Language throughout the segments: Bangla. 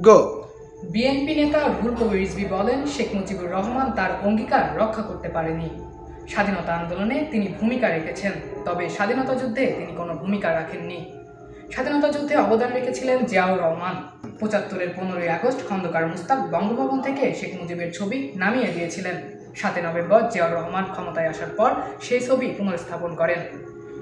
গো বিএনপি নেতা রুহুল কবির রিজভী বলেন, শেখ মুজিবুর রহমান তার অঙ্গীকার রক্ষা করতে পারেনি। স্বাধীনতা আন্দোলনে তিনি ভূমিকা রেখেছেন, তবে স্বাধীনতা যুদ্ধে তিনি কোনো ভূমিকা রাখেননি। স্বাধীনতা যুদ্ধে অবদান রেখেছিলেন জিয়াউর রহমান। পঁচাত্তরের পনেরোই আগস্ট খন্দকার মুস্তাক বঙ্গভবন থেকে শেখ মুজিবের ছবি নামিয়ে দিয়েছিলেন। সাতই নভেম্বর জিয়াউর রহমান ক্ষমতায় আসার পর সেই ছবি পুনর্স্থাপন করেন।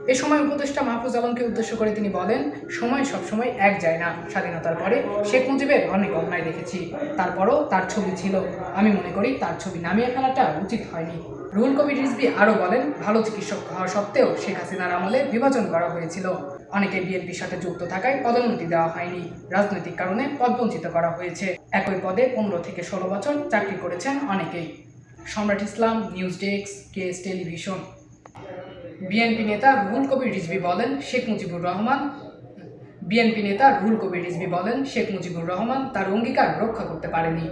এ সময় উপদেষ্টা মাহফুজ আলমকে উদ্দেশ্য করে তিনি বলেন, সময় সবসময় এক যায় না। স্বাধীনতার পরে শেখ মুজিবের অনেক অন্যায় দেখেছি। তারপরও তার ছবি ছিল। আমি মনে করি তার ছবি নামিয়ে ফেলাটা উচিত হয়নি। রুহুল কবির রিজভি আরও বলেন, ভালো চিকিৎসক হওয়া সত্ত্বেও শেখ হাসিনার আমলে বিভাজন করা হয়েছিল। অনেকে বিএনপির সাথে যুক্ত থাকায় পদোন্নতি দেওয়া হয়নি। রাজনৈতিক কারণে পদবঞ্চিত করা হয়েছে। একই পদে পনেরো থেকে ষোলো বছর চাকরি করেছেন অনেকেই। Samrat Islam, news desk, KS television. BNP নেতা রুহুল কবির রিজভি বলেন, শেখ মুজিবুর রহমান বিএনপি নেতা রুহুল কবির রিজভি বলেন, শেখ মুজিবুর রহমান তার অঙ্গীকার রক্ষা করতে পারেনি।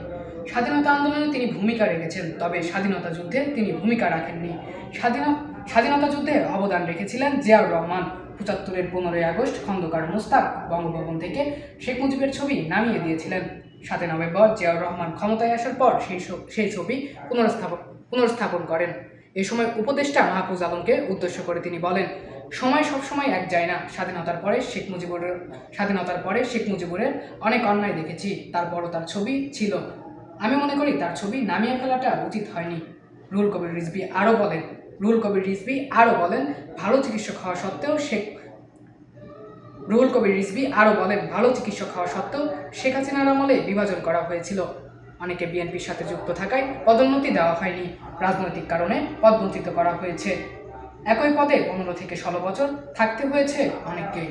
স্বাধীনতা আন্দোলনে তিনি ভূমিকা রেখেছেন, তবে স্বাধীনতা যুদ্ধে তিনি ভূমিকা রাখেননি। স্বাধীন, স্বাধীনতা যুদ্ধে অবদান রেখেছিলেন জিয়াউর রহমান। পঁচাত্তরের পনেরোই আগস্ট খন্দকার মোস্তাক বঙ্গভবন থেকে শেখ মুজিবের ছবি নামিয়ে দিয়েছিলেন। সাতই নভেম্বর জিয়াউর রহমান ক্ষমতায় আসার পর সেই সেই ছবি পুনর্স্থাপন পুনর্স্থাপন করেন। এ সময় উপদেষ্টা মাহফুজ আলমকে উদ্দেশ্য করে তিনি বলেন, সময় সবসময় এক যায় না। স্বাধীনতার পরে শেখ মুজিবুরের, স্বাধীনতার পরে শেখ মুজিবুরের অনেক অন্যায় দেখেছি। তারপরও তার ছবি ছিল। আমি মনে করি তার ছবি নামিয়ে ফেলাটা উচিত হয়নি। রুহুল কবির রিজভি আরও বলেন রুহুল কবির রিজভি আরও বলেন, ভালো চিকিৎসক হওয়া সত্ত্বেও শেখ রুহুল কবির রিজভি আরও বলেন, ভালো চিকিৎসক হওয়া সত্ত্বেও শেখ হাসিনার আমলে বিভাজন করা হয়েছিল। অনেকে বিএনপির সাথে যুক্ত থাকায় পদোন্নতি দেওয়া হয়নি। রাজনৈতিক কারণে পদবঞ্চিত করা হয়েছে। একই পদে পনেরো থেকে ষোলো বছর থাকতে হয়েছে অনেককেই।